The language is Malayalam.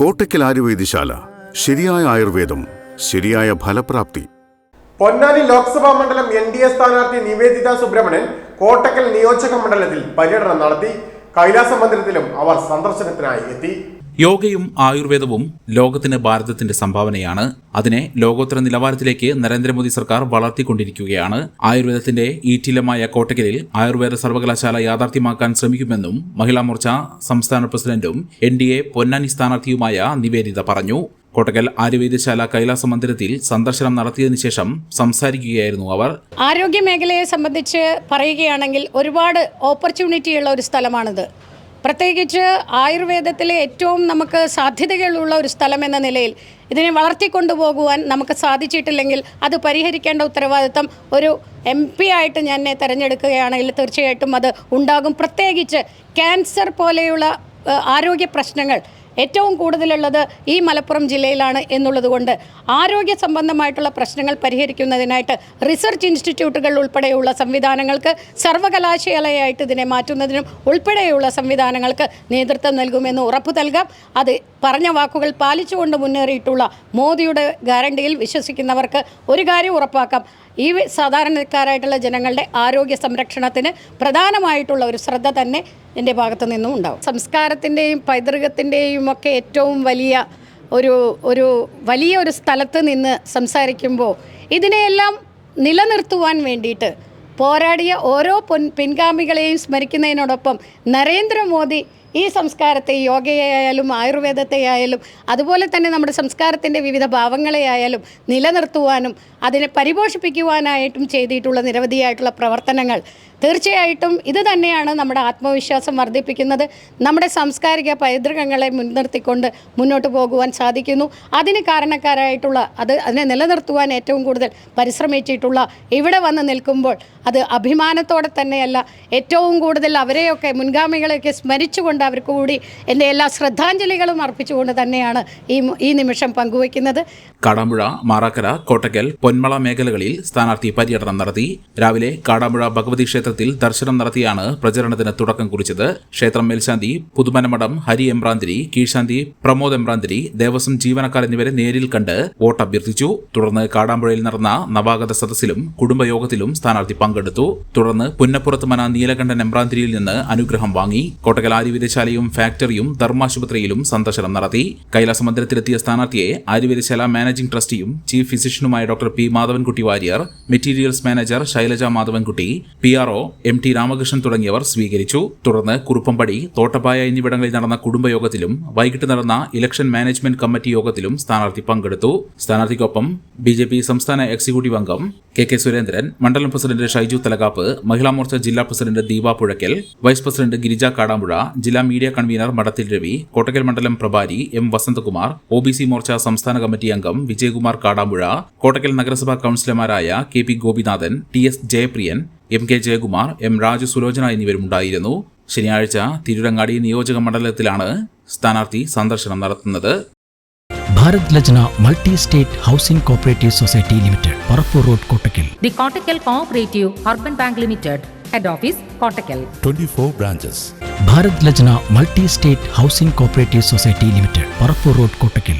കോട്ടയ്ക്കൽ ആയുർവേദശാല ശരിയായ ആയുർവേദം ശരിയായ ഫലപ്രാപ്തി. പൊന്നാനി ലോക്സഭാ മണ്ഡലം എൻ ഡി എ സ്ഥാനാർത്ഥി നിവേദിത സുബ്രഹ്മണ്യൻ കോട്ടക്കൽ നിയോജക മണ്ഡലത്തിൽ പര്യടനം നടത്തി കൈലാസ മന്ദിരത്തിലും അവർ സന്ദർശനത്തിനായി എത്തി. യോഗയും ആയുർവേദവും ലോകത്തിന് ഭാരതത്തിന്റെ സംഭാവനയാണ്. അതിനെ ലോകോത്തര നിലവാരത്തിലേക്ക് നരേന്ദ്രമോദി സർക്കാർ വളർത്തിക്കൊണ്ടിരിക്കുകയാണ്. ആയുർവേദത്തിന്റെ ഈറ്റിലമായ കോട്ടക്കലിൽ ആയുർവേദ സർവകലാശാല യാഥാർത്ഥ്യമാക്കാൻ ശ്രമിക്കുമെന്നും മഹിളാ മോർച്ച സംസ്ഥാന പ്രസിഡന്റും എൻ ഡി എ പൊന്നാനി സ്ഥാനാർത്ഥിയുമായ നിവേദിത പറഞ്ഞു. കോട്ടക്കൽ ആയുർവേദശാല കൈലാസ മന്ദിരത്തിൽ സന്ദർശനം നടത്തിയതിനു ശേഷം സംസാരിക്കുകയായിരുന്നു അവർ. ആരോഗ്യ മേഖലയെ സംബന്ധിച്ച് പറയുകയാണെങ്കിൽ ഒരുപാട് ഓപ്പർച്യൂണിറ്റി ഉള്ള ഒരു സ്ഥലമാണിത്. പ്രത്യേകിച്ച് ആയുർവേദത്തിലെ ഏറ്റവും നമുക്ക് സാധ്യതകളുള്ള ഒരു സ്ഥലം എന്ന നിലയിൽ ഇതിനെ വളർത്തിക്കൊണ്ടുപോകുവാൻ നമുക്ക് സാധിച്ചിട്ടില്ലെങ്കിൽ അത് പരിഹരിക്കേണ്ട ഉത്തരവാദിത്തം ഒരു എം പി ആയിട്ട് ഞാൻ തിരഞ്ഞെടുക്കുകയാണെങ്കിൽ തീർച്ചയായിട്ടും അത് ഉണ്ടാകും. പ്രത്യേകിച്ച് ക്യാൻസർ പോലെയുള്ള ആരോഗ്യ പ്രശ്നങ്ങൾ ഏറ്റവും കൂടുതലുള്ളത് ഈ മലപ്പുറം ജില്ലയിലാണ് എന്നുള്ളത് കൊണ്ട് ആരോഗ്യ സംബന്ധമായിട്ടുള്ള പ്രശ്നങ്ങൾ പരിഹരിക്കുന്നതിനായിട്ട് റിസർച്ച് ഇൻസ്റ്റിറ്റ്യൂട്ടുകൾ ഉൾപ്പെടെയുള്ള സംവിധാനങ്ങൾക്ക് സർവകലാശാലയായിട്ട് ഇതിനെ മാറ്റുന്നതിനും ഉൾപ്പെടെയുള്ള സംവിധാനങ്ങൾക്ക് നേതൃത്വം നൽകുമെന്ന് ഉറപ്പു നൽകാം. അത് പറഞ്ഞ വാക്കുകൾ പാലിച്ചുകൊണ്ട് മുന്നേറിയിട്ടുള്ള മോദിയുടെ ഗ്യാരണ്ടിയിൽ വിശ്വസിക്കുന്നവർക്ക് ഒരു കാര്യം ഉറപ്പാക്കാം. ഈ സാധാരണക്കാരായിട്ടുള്ള ജനങ്ങളുടെ ആരോഗ്യ സംരക്ഷണത്തിന് പ്രധാനമായിട്ടുള്ള ഒരു ശ്രദ്ധ തന്നെ എന്റെ ഭാഗത്തു നിന്നും ഉണ്ടാവും. സംസ്കാരത്തിന്റെയും പൈതൃകത്തിന്റെയും ഒക്കെ ഏറ്റവും വലിയ ഒരു ഒരു വലിയ ഒരു സ്ഥലത്ത് നിന്ന് സംസാരിക്കുമ്പോൾ ഇതിനെയെല്ലാം നിലനിർത്തുവാൻ വേണ്ടിയിട്ട് പോരാടിയ ഓരോ പൊൻ പിൻഗാമികളെയും സ്മരിക്കുന്നതിനോടൊപ്പം നരേന്ദ്രമോദി ഈ സംസ്കാരത്തെ യോഗയായാലും ആയുർവേദത്തെയായാലും അതുപോലെ തന്നെ നമ്മുടെ സംസ്കാരത്തിന്റെ വിവിധ ഭാവങ്ങളെയായാലും നിലനിർത്തുവാനും അതിനെ പരിപോഷിപ്പിക്കുവാനായിട്ടും ചെയ്തിട്ടുള്ള നിരവധിയായിട്ടുള്ള പ്രവർത്തനങ്ങൾ. തീർച്ചയായിട്ടും ഇത് തന്നെയാണ് നമ്മുടെ ആത്മവിശ്വാസം വർദ്ധിപ്പിക്കുന്നത്. നമ്മുടെ സാംസ്കാരിക പൈതൃകങ്ങളെ മുൻനിർത്തിക്കൊണ്ട് മുന്നോട്ട് പോകുവാൻ സാധിക്കുന്നു. അതിന് കാരണക്കാരായിട്ടുള്ള അത് അതിനെ നിലനിർത്തുവാൻ ഏറ്റവും കൂടുതൽ പരിശ്രമിച്ചിട്ടുള്ള ഇവിടെ വന്ന് നിൽക്കുമ്പോൾ അത് അഭിമാനത്തോടെ തന്നെയല്ല ഏറ്റവും കൂടുതൽ അവരെയൊക്കെ മുൻഗാമികളെയൊക്കെ സ്മരിച്ചുകൊണ്ട് അവർക്ക് കൂടി എന്റെ എല്ലാ ശ്രദ്ധാഞ്ജലികളും അർപ്പിച്ചുകൊണ്ട് തന്നെയാണ് ഈ ഈ നിമിഷം പങ്കുവയ്ക്കുന്നത്. കാടാമ്പുഴ മാറാക്കര കോട്ടക്കൽ പൊന്മള മേഖലകളിൽ സ്ഥാനാർത്ഥി പര്യടനം നടത്തി. രാവിലെ കാടാമ്പുഴ ഭഗവതി ക്ഷേത്രത്തിൽ ദർശനം നടത്തിയാണ് പ്രചരണത്തിന് തുടക്കം കുറിച്ചത്. ക്ഷേത്രം മേൽശാന്തി പുതുമനമഠം ഹരി എംബ്രാന്തിരി കീഴ്ശാന്തി പ്രമോദ് എംബ്രാന്തിരി ദേവസ്വം ജീവനക്കാർ എന്നിവരെ നേരിൽ കണ്ട് വോട്ട് അഭ്യർത്ഥിച്ചു. തുടർന്ന് കാടാമ്പുഴയിൽ നടന്ന നവാഗത സദസ്സിലും കുടുംബയോഗത്തിലും സ്ഥാനാർത്ഥി പങ്കെടുത്തു. തുടർന്ന് പുന്നപ്പുറത്ത് മന നീലകണ്ഠൻ എംബ്രാന്തിരിയിൽ നിന്ന് അനുഗ്രഹം വാങ്ങി. കോട്ടക്കൽ ആയുർവേദശാലയും ഫാക്ടറിയും ധർമാശുപത്രിയിലും സന്ദർശനം നടത്തി. കൈലാസ മന്ദിരത്തിലെത്തിയ സ്ഥാനാർത്ഥിയെ ആയുർവേദശാല മാനേജിംഗ് ട്രസ്റ്റിയും chief ഫിസിഷ്യനുമായ doctor P Madhavankutty Warrier materials manager Shailaja Madhavankutty P R O M T Ramakrishnan തുടങ്ങിയവർ സ്വീകരിച്ചു. തുടർന്ന് കുറുപ്പമ്പടി തോട്ടപ്പായ എന്നിവിടങ്ങളിൽ നടന്ന കുടുംബയോഗത്തിലും വൈകിട്ട് നടന്ന ഇലക്ഷൻ മാനേജ്മെന്റ് കമ്മിറ്റി യോഗത്തിലും സ്ഥാനാർത്ഥി പങ്കെടുത്തു. സ്ഥാനാർത്ഥിക്കൊപ്പം ബി ജെ പി സംസ്ഥാന എക്സിക്യൂട്ടീവ് അംഗം കെ കെ സുരേന്ദ്രൻ മണ്ഡലം പ്രസിഡന്റ് ഷൈജു തലകാപ്പ് മഹിളാ മോർച്ച ജില്ലാ president Deepa Puzhakkal vice president Girija Kadampuzha ജില്ലാ മീഡിയ കൺവീനർ മടത്തിൽ രവി കോട്ടക്കൽ മണ്ഡലം പ്രഭാരി M Vasanthakumar O B C Morcha സംസ്ഥാന കമ്മിറ്റി അംഗം വിജയകുമാർ കാടാമ്പുഴ കോട്ടക്കൽ നഗരസഭാ കൌൺസിലർമാരായ K P Gopinathan T S Jayapriyan M K Jayakumar M Raju Sulochana എന്നിവരുമുണ്ടായിരുന്നു. ശനിയാഴ്ച തിരുരങ്ങാടി നിയോജക മണ്ഡലത്തിലാണ് സ്ഥാനാർത്ഥി സന്ദർശനം നടത്തുന്നത്. Bharat Lajna multi state housing cooperative society limited Parappur road Kottakkal. The Kottakkal cooperative urban bank Limited, Head Office, Kottakkal. 24 branches. Bharat Lajna multi state housing cooperative society limited Parappur road Kottakkal